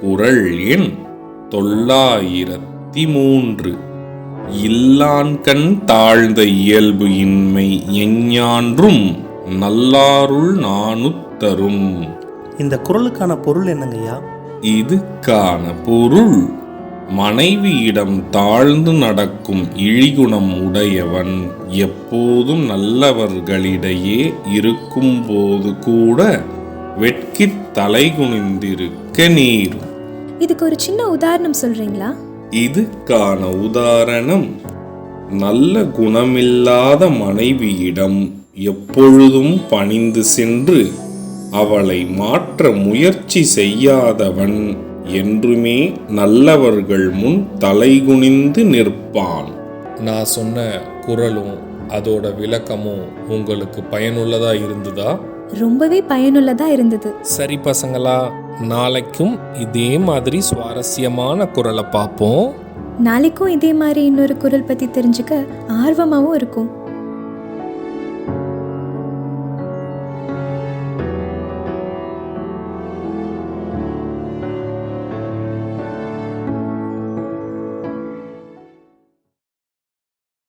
குரல் எண் தொள்ளாயிரத்தி மூன்று இல்லான்கண் தாழ்ந்த இயல்பு இன்மை எஞ்ஞான்றும் நல்லாருள் நாணுத்தரும் இந்த குரலுக்கான பொருள் என்னங்கய்யா? இதுக்கான பொருள். மனைவியிடம் தாழ்ந்து நடக்கும் இழிகுணம் உடையவன் எப்போதும் நல்லவர்களிடையே இருக்கும்போது கூட வெட்கித் தலைகுனிந்திருக்க நேரும். இதுக்கு ஒரு சின்ன உதாரணம் சொல்றீங்களா? இதுக்கான உதாரணம் நல்ல குணமில்லாத மனைவியிடம் எப்பொழுதும் பணிந்து சென்று அவளை மாற்ற முயற்சி செய்யாதவன் என்றுமே நல்லவர்கள் முன் தலைகுனிந்து நிற்பான். நான் சொன்ன குரலும் அதோட விளக்கமும் உங்களுக்கு பயனுள்ளதா இருந்ததா? ரொம்பவே பயனுள்ளதா இருந்தது. சரி பசங்களா நாளைக்கும் இதே மாதிரி சுவாரஸ்யமான குரலை பார்ப்போம். நாளைக்கும் இதே மாதிரி இன்னொரு குரல் பத்தி தெரிஞ்சுக்க ஆர்வமாகவும் இருக்கும்.